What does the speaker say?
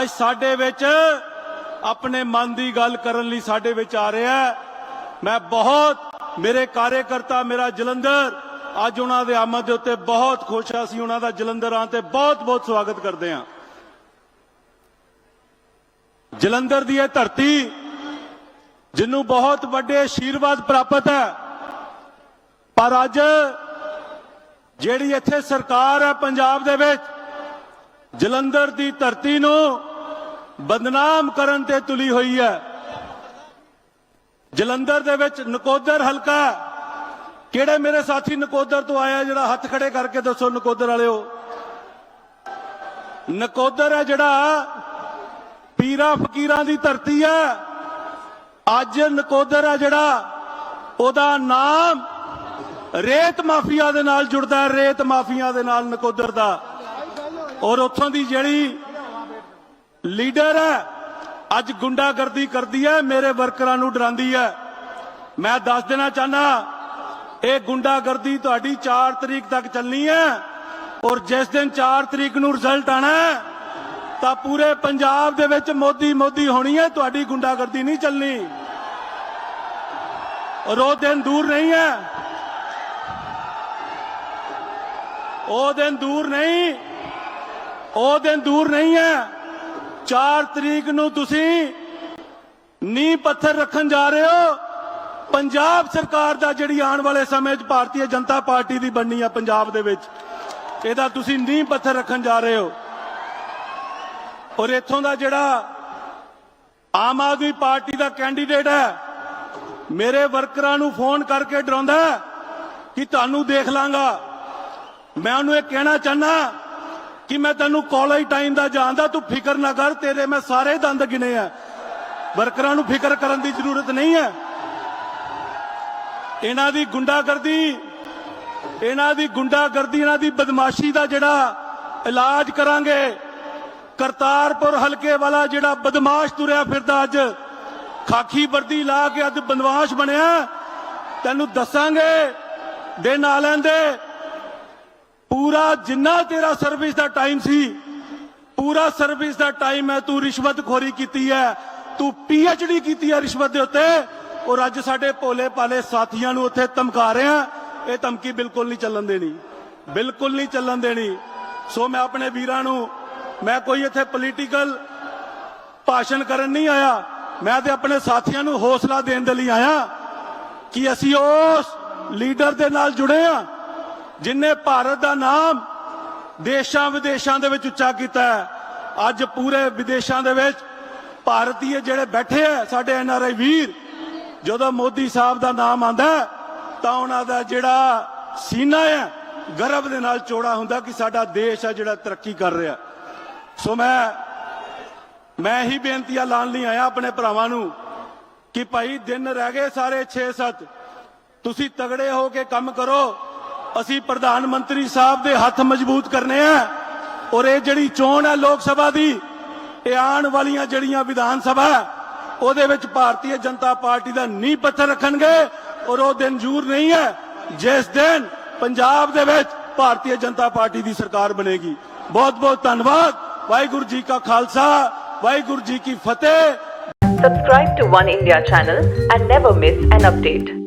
ਅੱਜ ਸਾਡੇ ਵਿੱਚ ਆਪਣੇ ਮਨ ਦੀ ਗੱਲ ਕਰਨ ਲਈ ਸਾਡੇ ਵਿੱਚ ਆ ਰਿਹਾ ਮੈਂ ਬਹੁਤ, ਮੇਰੇ ਕਾਰਜਕਰਤਾ ਮੇਰਾ ਜਲੰਧਰ, ਅੱਜ ਉਹਨਾਂ ਦੇ ਆਮਦ ਦੇ ਉੱਤੇ ਬਹੁਤ ਖੁਸ਼ ਹਾਂ। ਅਸੀਂ ਉਹਨਾਂ ਦਾ ਜਲੰਧਰ ਆਂ ਤੇ ਬਹੁਤ ਬਹੁਤ ਸਵਾਗਤ ਕਰਦੇ ਹਾਂ। ਜਲੰਧਰ ਦੀ ਇਹ ਧਰਤੀ ਜਿਹਨੂੰ ਬਹੁਤ ਵੱਡੇ ਆਸ਼ੀਰਵਾਦ ਪ੍ਰਾਪਤ ਹੈ। ਪਰ ਅੱਜ ਜਿਹੜੀ ਇੱਥੇ ਸਰਕਾਰ ਹੈ ਪੰਜਾਬ ਦੇ ਵਿੱਚ, ਜਲੰਧਰ ਦੀ ਧਰਤੀ ਨੂੰ ਬਦਨਾਮ ਕਰਨ ਤੇ ਤੁਲੀ ਹੋਈ ਹੈ। ਜਲੰਧਰ ਦੇ ਵਿੱਚ ਨਕੋਦਰ ਹਲਕਾ ਕਿਹੜੇ ਮੇਰੇ ਸਾਥੀ ਨਕੋਦਰ ਤੋਂ ਆਇਆ ਜਿਹੜਾ ਹੱਥ ਖੜੇ ਕਰਕੇ ਦੱਸੋ ਨਕੋਦਰ ਵਾਲਿਓ? ਨਕੋਦਰ ਹੈ ਜਿਹੜਾ ਪੀਰਾਂ ਫਕੀਰਾਂ ਦੀ ਧਰਤੀ ਹੈ। ਅੱਜ ਨਕੋਦਰ ਹੈ ਜਿਹੜਾ ਉਹਦਾ ਨਾਮ ਰੇਤ ਮਾਫੀਆ ਦੇ ਨਾਲ ਜੁੜਦਾ ਹੈ, ਰੇਤ ਮਾਫੀਆ ਦੇ ਨਾਲ ਨਕੋਦਰ ਦਾ। ਔਰ ਉੱਥੋਂ ਦੀ ਜਿਹੜੀ ਲੀਡਰ ਹੈ। ਅੱਜ ਗੁੰਡਾਗਰਦੀ ਕਰਦੀ ਹੈ, ਮੇਰੇ ਵਰਕਰਾਂ ਨੂੰ ਡਰਾਉਂਦੀ ਹੈ। ਮੈਂ ਦੱਸ ਦੇਣਾ ਚਾਹਨਾ ਇਹ ਗੁੰਡਾਗਰਦੀ ਤੁਹਾਡੀ 4 ਤਰੀਕ ਤੱਕ ਚੱਲਣੀ ਹੈ ਔਰ ਜਿਸ ਦਿਨ 4 ਤਰੀਕ ਨੂੰ ਰਿਜ਼ਲਟ ਆਣਾ ਤਾਂ ਪੂਰੇ ਪੰਜਾਬ ਦੇ ਵਿੱਚ ਮੋਦੀ ਮੋਦੀ ਹੋਣੀ ਹੈ, ਤੁਹਾਡੀ ਗੁੰਡਾਗਰਦੀ ਨਹੀਂ ਚੱਲਣੀ। ਔਰ ਉਹ ਦਿਨ ਦੂਰ ਨਹੀਂ ਹੈ। ਉਹ ਦਿਨ ਦੂਰ ਨਹੀਂ, ਉਹ ਦਿਨ ਦੂਰ ਨਹੀਂ ਹੈ। 4 ਤਰੀਕ ਨੂੰ ਤੁਸੀਂ ਨੀਂਹ ਪੱਥਰ ਰੱਖਣ ਜਾ ਰਹੇ ਹੋ। ਪੰਜਾਬ ਸਰਕਾਰ ਦਾ ਜਿਹੜੀ ਆਉਣ ਵਾਲੇ ਸਮੇਂ 'ਚ ਭਾਰਤੀ ਜਨਤਾ ਪਾਰਟੀ ਦੀ ਬਣਨੀ ਹੈ ਪੰਜਾਬ ਦੇ ਵਿੱਚ, ਇਹਦਾ ਤੁਸੀਂ ਨੀਂਹ ਪੱਥਰ ਰੱਖਣ ਜਾ ਰਹੇ ਹੋ। ਔਰ ਇੱਥੋਂ ਦਾ ਜਿਹੜਾ ਆਮ ਆਦਮੀ ਪਾਰਟੀ ਦਾ ਕੈਂਡੀਡੇਟ ਹੈ, ਮੇਰੇ ਵਰਕਰਾਂ ਨੂੰ ਫੋਨ ਕਰਕੇ ਡਰਾਉਂਦਾ ਕਿ ਤੁਹਾਨੂੰ ਦੇਖ ਲਾਂਗਾ। ਮੈਂ ਉਹਨੂੰ ਇਹ ਕਹਿਣਾ ਚਾਹਨਾ ਕਿ ਮੈਂ ਤੈਨੂੰ ਕਾਲਜ ਟਾਈਮ ਦਾ ਜਾਣਦਾ, ਤੂੰ ਫਿਕਰ ਨਾ ਕਰ, ਤੇਰੇ ਮੈਂ ਸਾਰੇ ਦੰਦ ਗਿਣੇ ਆ। ਵਰਕਰਾਂ ਨੂੰ ਫਿਕਰ ਕਰਨ ਦੀ ਜ਼ਰੂਰਤ ਨਹੀਂ ਹੈ। ਇਹਨਾਂ ਦੀ ਗੁੰਡਾਗਰਦੀ, ਇਹਨਾਂ ਦੀ ਗੁੰਡਾਗਰਦੀ, ਇਹਨਾਂ ਦੀ ਬਦਮਾਸ਼ੀ ਦਾ ਜਿਹੜਾ ਇਲਾਜ ਕਰਾਂਗੇ, ਕਰਤਾਰਪੁਰ ਹਲਕੇ ਵਾਲਾ ਜਿਹੜਾ ਬਦਮਾਸ਼ ਤੁਰਿਆ ਫਿਰਦਾ ਅੱਜ, ਖਾਕੀ ਵਰਦੀ ਲਾ ਕੇ ਅੱਜ ਬਦਮਾਸ਼ ਬਣਿਆ। ਤੈਨੂੰ ਦੱਸਾਂਗੇ ਦੇ ਆ ਲੈਂਦੇ ਪੂਰਾ ਜਿੰਨਾ ਤੇਰਾ ਸਰਵਿਸ ਦਾ ਟਾਈਮ ਸੀ, ਪੂਰਾ ਸਰਵਿਸ ਦਾ ਟਾਈਮ ਹੈ, ਤੂੰ ਰਿਸ਼ਵਤਖੋਰੀ ਕੀਤੀ ਹੈ, ਤੂੰ ਡੀ ਕੀਤੀ ਹੈ ਰਿਸ਼ਵਤ ਦੇ ਉੱਤੇ, ਔਰ ਅੱਜ ਸਾਡੇ ਭੋਲੇ ਭਾਲੇ ਸਾਥੀਆਂ ਨੂੰ ਉੱਥੇ ਧਮਕਾ ਰਿਹਾ, ਇਹ ਧਮਕੀ ਬਿਲਕੁਲ ਨਹੀਂ ਚੱਲਣ ਦੇਣੀ, ਬਿਲਕੁਲ ਨਹੀਂ ਚੱਲਣ ਦੇਣੀ। ਸੋ ਮੈਂ ਆਪਣੇ ਵੀਰਾਂ ਨੂੰ, ਮੈਂ ਕੋਈ ਇੱਥੇ ਪੋਲੀਟੀਕਲ ਭਾਸ਼ਣ ਕਰਨ ਨਹੀਂ ਆਇਆ, ਮੈਂ ਤੇ ਆਪਣੇ ਸਾਥੀਆਂ ਨੂੰ ਹੌਸਲਾ ਦੇਣ ਦੇ ਲਈ ਆਇਆ, ਕਿ ਅਸੀਂ ਉਸ ਲੀਡਰ ਦੇ ਨਾਲ ਜੁੜੇ ਆ ਜਿਨੇ ਭਾਰਤ ਦਾ ਨਾਮ ਦੇਸ਼ਾਂ ਵਿਦੇਸ਼ਾਂ ਦੇ ਵਿੱਚ ਉੱਚਾ ਕੀਤਾ ਹੈ, ਅੱਜ ਪੂਰੇ ਵਿਦੇਸ਼ਾਂ ਦੇ ਵਿੱਚ ਭਾਰਤੀ ਜਿਹੜੇ ਬੈਠੇ ਆ ਸਾਡੇ ਐਨ ਆਰ ਆਈ ਵੀਰ, ਜਦੋਂ ਮੋਦੀ ਸਾਹਿਬ ਦਾ ਨਾਮ ਆਂਦਾ ਤਾਂ ਉਹਨਾਂ ਦਾ ਜਿਹੜਾ ਸੀਨਾ ਹੈ ਗਰਭ ਦੇ ਨਾਲ ਚੋੜਾ ਹੁੰਦਾ ਕਿ ਸਾਡਾ ਦੇਸ਼ ਹੈ ਜਿਹੜਾ ਤਰੱਕੀ ਕਰ ਰਿਹਾ ਸੋ ਮੈਂ ਮੈਂ ਹੀ ਬੇਨਤੀਆਂ ਲਾਣ ਲਈ ਆਇਆ ਆਪਣੇ ਭਰਾਵਾਂ ਨੂੰ ਕਿ ਭਾਈ ਦਿਨ ਰਹਿ ਗਏ ਸਾਰੇ 6-7 ਤੁਸੀਂ ਤਗੜੇ ਹੋ ਕੇ ਕੰਮ ਕਰੋ ਅਸੀਂ ਪ੍ਰਧਾਨ ਮੰਤਰੀ ਸਾਹਿਬ ਦੇ ਹੱਥ ਮਜ਼ਬੂਤ ਕਰਨੇ ਆ ਔਰ ਇਹ ਜਿਹੜੀ ਚੋਣ ਹੈ ਲੋਕ ਸਭਾ ਦੀ, ਇਹ ਆਉਣ ਵਾਲੀਆਂ ਜਿਹੜੀਆਂ ਵਿਧਾਨ ਸਭਾ, ਉਹਦੇ ਵਿੱਚ ਭਾਰਤੀ ਜਨਤਾ ਪਾਰਟੀ ਦਾ ਨੀਂਹ ਪੱਥਰ ਰੱਖਣਗੇ ਔਰ ਉਹ ਦਿਨ ਜ਼ਰੂਰ ਨਹੀਂ ਹੈ ਜਿਸ ਦਿਨ ਪੰਜਾਬ ਦੇ ਵਿੱਚ ਭਾਰਤੀ ਜਨਤਾ ਪਾਰਟੀ ਦੀ ਸਰਕਾਰ ਬਣੇਗੀ। ਬਹੁਤ ਬਹੁਤ ਧੰਨਵਾਦ। ਵਾਹਿਗੁਰੂ ਜੀ ਕਾ ਖਾਲਸਾ, ਵਾਹਿਗੁਰੂ ਜੀ ਕੀ ਫਤਿਹ। Subscribe to One India channel and never miss an update.